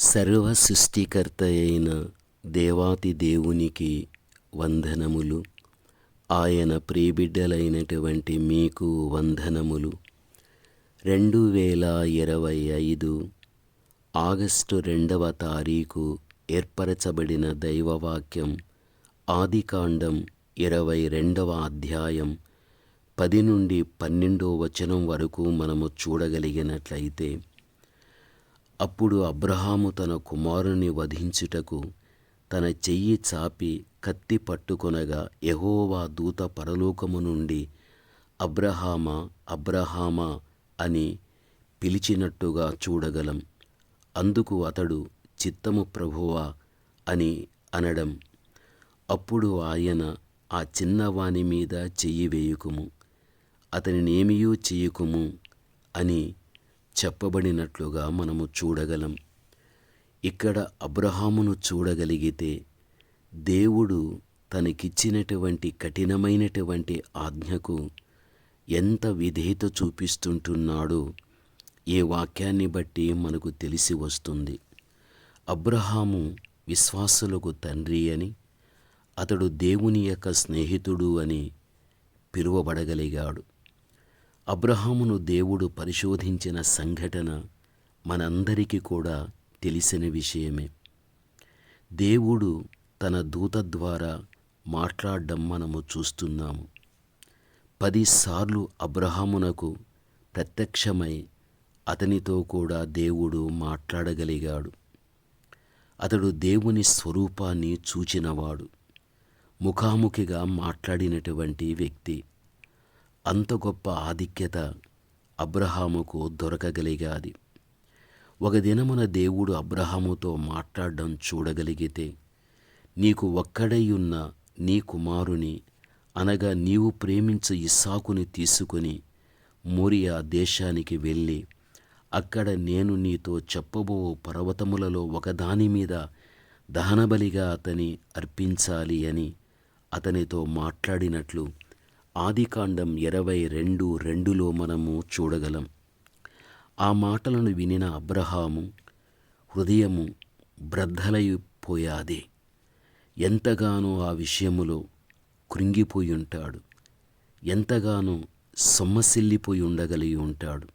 సర్వ సృష్టికర్త అయిన దేవాతి దేవునికి వందనములు. ఆయన ప్రియబిడ్డలైనటువంటి మీకు వందనములు. రెండు వేల ఇరవై ఐదు ఆగస్టు రెండవ తారీఖు ఏర్పరచబడిన దైవవాక్యం ఆదికాండం ఇరవై రెండవ అధ్యాయం పది నుండి పన్నెండో వచనం వరకు మనము చూడగలిగినట్లయితే అప్పుడు అబ్రహాము తన కుమారుని వధించుటకు తన చెయ్యి చాపి కత్తి పట్టుకొనగా యహోవా దూత పరలోకము నుండి అబ్రహామా అబ్రహామా అని పిలిచినట్టుగా చూడగలం. అందుకు అతడు చిత్తము ప్రభువా అని అనడం. అప్పుడు ఆయన ఆ చిన్నవాని మీద చెయ్యి వేయుకుము. అతనినేమియూ చెయ్యకుము అని చెప్పబడినట్లుగా మనము చూడగలం. ఇక్కడ అబ్రహామును చూడగలిగితే దేవుడు తనకిచ్చినటువంటి కఠినమైనటువంటి ఆజ్ఞకు ఎంత విధేయత చూపిస్తుంటున్నాడో ఏ వాక్యాన్ని బట్టి మనకు తెలిసి వస్తుంది. అబ్రహాము విశ్వాసులకు తండ్రి అని అతడు దేవుని యొక్క స్నేహితుడు అని పిలువబడగలిగాడు. అబ్రహామును దేవుడు పరిశోధించిన సంఘటన మనందరికీ కూడా తెలిసిన విషయమే. దేవుడు తన దూత ద్వారా మాట్లాడడం మనము చూస్తున్నాము. పదిసార్లు అబ్రహామునకు ప్రత్యక్షమై అతనితో కూడా దేవుడు మాట్లాడగలిగాడు. అతడు దేవుని స్వరూపాన్ని చూచినవాడు. ముఖాముఖిగా మాట్లాడినటువంటి వ్యక్తి. అంత గొప్ప ఆధిక్యత అబ్రహాముకు దొరకగలిగాది. ఒక దినమున దేవుడు అబ్రహాముతో మాట్లాడడం చూడగలిగితే నీకు ఒక్కడై ఉన్న నీ కుమారుని అనగా నీవు ప్రేమించు ఇస్సాకుని తీసుకుని మోరియా దేశానికి వెళ్ళి అక్కడ నేను నీతో చెప్పబో పర్వతములలో ఒకదాని మీద దహనబలిగా అతని అర్పించాలి అని అతనితో మాట్లాడినట్లు ఆదికాండం ఇరవై రెండు రెండులో మనము చూడగలం. ఆ మాటలను వినిన అబ్రహాము హృదయము బ్రద్దలైపోయాదే. ఎంతగానో ఆ విషయములో కృంగిపోయి ఉంటాడు ఎంతగానో సొమ్మసిల్లిపోయి ఉండగలిగి ఉంటాడు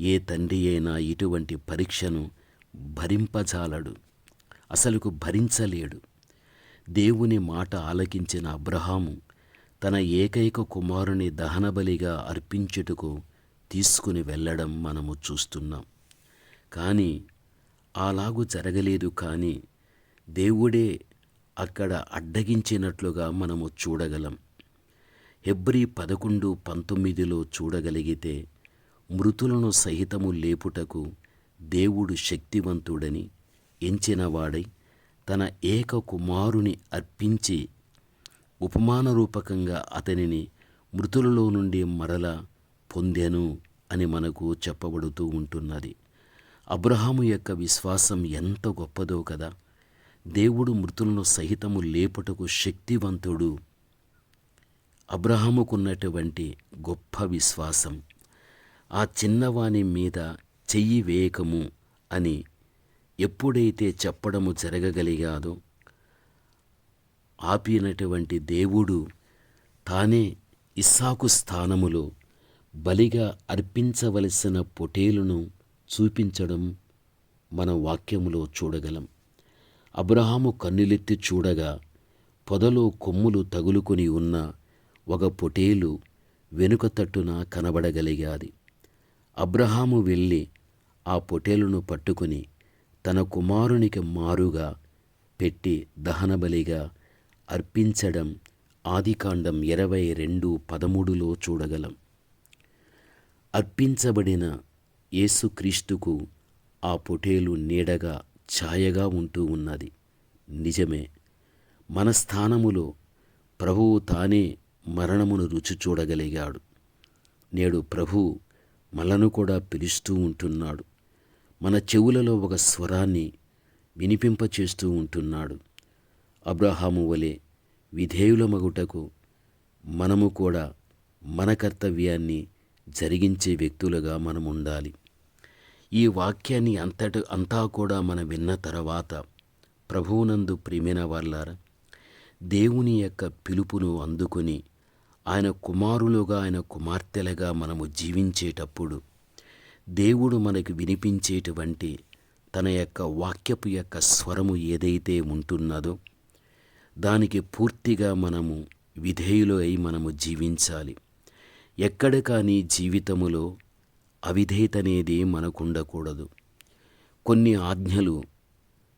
ఏ తండ్రి అయినా ఇటువంటి పరీక్షను భరింపజాలడు. అసలుకు భరించలేడు. దేవుని మాట ఆలకించిన అబ్రహాము తన ఏకైక కుమారుని దహనబలిగా అర్పించుటకు తీసుకుని వెళ్ళడం మనము చూస్తున్నాం. కానీ అలాగూ జరగలేదు కానీ దేవుడే అక్కడ అడ్డగించినట్లుగా మనము చూడగలం. హెబ్రి పదకొండు పంతొమ్మిదిలో చూడగలిగితే మృతులను సహితము లేపుటకు దేవుడు శక్తివంతుడని ఎంచినవాడై తన ఏక కుమారుని అర్పించి ఉపమానరూపకంగా అతనిని మృతులలో నుండి మరల పొందెను అని మనకు చెప్పబడుతూ ఉంటున్నది. అబ్రహాము యొక్క విశ్వాసం ఎంత గొప్పదో కదా! దేవుడు మృతులను సహితము లేపుటకు శక్తివంతుడు. అబ్రహాముకున్నటువంటి గొప్ప విశ్వాసం. ఆ చిన్నవాని మీద చెయ్యి వేయకము అని ఎప్పుడైతే చెప్పడము జరగగలిగాదో ఆపినటువంటి దేవుడు తానే ఇస్సాకు స్థానములో బలిగా అర్పించవలసిన పొటేలును చూపించడం మన వాక్యములో చూడగలం. అబ్రహాము కన్నులెత్తి చూడగా పొదలో కొమ్ములు తగులుకొని ఉన్న ఒక పొటేలు వెనుక తట్టున కనబడగలిగాది. అబ్రహాము వెళ్ళి ఆ పొటేలును పట్టుకుని తన కుమారునికి మారుగా పెట్టి దహనబలిగా అర్పించడం ఆదికాండం ఇరవై రెండు పదమూడులో చూడగలం. అర్పించబడిన యేసుక్రీస్తుకు ఆ పొటేలు నీడగా ఛాయగా ఉంటూ ఉన్నది. నిజమే మన స్థానములో ప్రభువు తానే మరణమును రుచి చూడగలిగాడు. నేడు ప్రభు మనను కూడా పిలుస్తూ ఉంటున్నాడు. మన చెవులలో ఒక స్వరాన్ని వినిపింపచేస్తూ ఉంటున్నాడు. అబ్రహాము వలె విధేయులమగుటకు మనము కూడా మన కర్తవ్యాన్ని జరిగించే వ్యక్తులుగా మనం ఉండాలి ఈ వాక్యాన్ని అంతటి అంతా కూడా మనం విన్న తర్వాత ప్రభువునందు ప్రేమిన వాళ్ళారా దేవుని యొక్క పిలుపును అందుకుని ఆయన కుమారులుగా ఆయన కుమార్తెలుగా మనము జీవించేటప్పుడు దేవుడు మనకు వినిపించేటువంటి తన యొక్క వాక్యపు యొక్క స్వరము ఏదైతే ఉంటున్నదో దానికి పూర్తిగా మనము విధేయులు అయి మనము జీవించాలి. ఎక్కడ కానీ జీవితములో అవిధేయత అనేది మనకుండకూడదు. కొన్ని ఆజ్ఞలు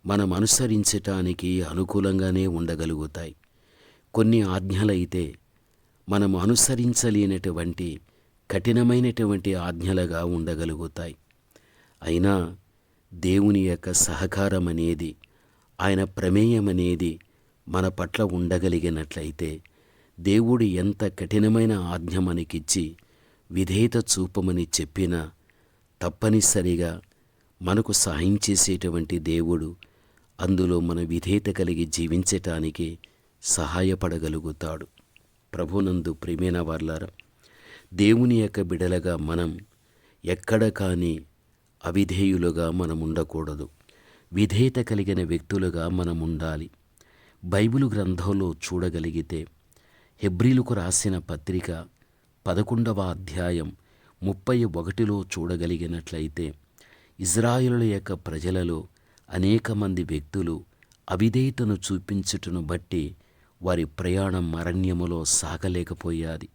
మనం అనుసరించటానికి అనుకూలంగానే ఉండగలుగుతాయి. కొన్ని ఆజ్ఞలైతే మనం అనుసరించలేనటువంటి కఠినమైనటువంటి ఆజ్ఞలుగా ఉండగలుగుతాయి. అయినా దేవుని యొక్క సహకారం అనేది ఆయన ప్రమేయం అనేది మన పట్ల ఉండగలిగినట్లయితే దేవుడు ఎంత కఠినమైన ఆజ్ఞ మనకిచ్చి విధేయత చూపమని చెప్పినా తప్పనిసరిగా మనకు సహాయం చేసేటువంటి దేవుడు అందులో మన విధేయత కలిగి జీవించటానికి సహాయపడగలుగుతాడు. ప్రభునందు ప్రేమైన వర్లారా దేవుని యొక్క బిడలగా మనం ఎక్కడ కానీ అవిధేయులుగా మనం ఉండకూడదు విధేయత కలిగిన వ్యక్తులుగా మనం ఉండాలి బైబిలు గ్రంథంలో చూడగలిగితే హెబ్రిలకు రాసిన పత్రిక పదకొండవ అధ్యాయం ముప్పై ఒకటిలో చూడగలిగినట్లయితే ఇజ్రాయిలుల యొక్క ప్రజలలో అనేక మంది వ్యక్తులు అవిధేయతను చూపించుటను బట్టి వారి ప్రయాణం అరణ్యములో సాగలేకపోయాది.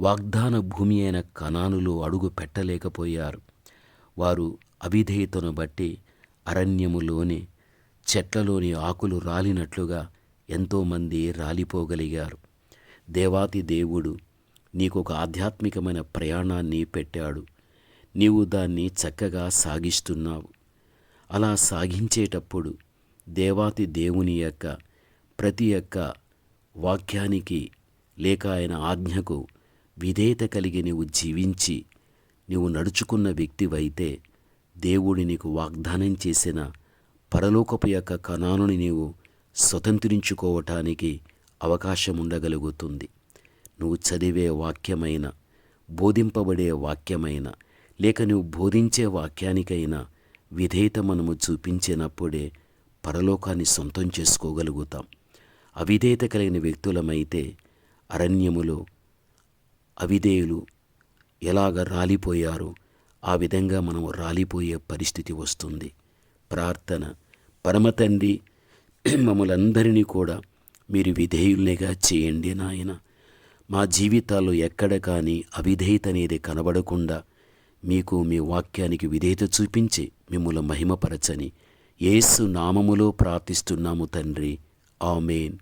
వాగ్దాన భూమి అయిన కణానులో అడుగు పెట్టలేకపోయారు. వారు అవిధేయతను బట్టి అరణ్యములోని చెట్లలోని ఆకులు రాలినట్లుగా ఎంతోమంది రాలిపోగలిగారు. దేవాతి దేవుడు నీకు ఒక ఆధ్యాత్మికమైన ప్రయాణాన్ని పెట్టాడు. నీవు దాన్ని చక్కగా సాగిస్తున్నావు. అలా సాగించేటప్పుడు దేవాతి దేవుని యొక్క ప్రతి యొక్క వాక్యానికి లేక ఆయన ఆజ్ఞకు విధేయత కలిగి నీవు జీవించి నీవు నడుచుకున్న వ్యక్తివైతే దేవుడి నీకు వాగ్దానం చేసిన పరలోకపు యొక్క కణానుని నీవు స్వతంత్రించుకోవటానికి అవకాశం ఉండగలుగుతుంది నువ్వు చదివే వాక్యమైన బోధింపబడే వాక్యమైన లేక నువ్వు బోధించే వాక్యానికైనా విధేయత మనము చూపించినప్పుడే పరలోకాన్ని సొంతం చేసుకోగలుగుతాం. అవిధేయత కలిగిన వ్యక్తులమైతే అరణ్యములో అవిధేయులు ఎలాగ రాలిపోయారో ఆ విధంగా మనం రాలిపోయే పరిస్థితి వస్తుంది. ప్రార్థన. పరమతండ్రి మమ్మలందరినీ కూడా మీరు విధేయుల్నిగా చేయండి నాయన. మా జీవితాల్లో ఎక్కడ కానీ అవిధేయత అనేది కనబడకుండా మీకు మీ వాక్యానికి విధేయత చూపించి మిమ్మల్ని మహిమపరచని ఏసు నామములో ప్రార్థిస్తున్నాము తండ్రి. ఆమెన్.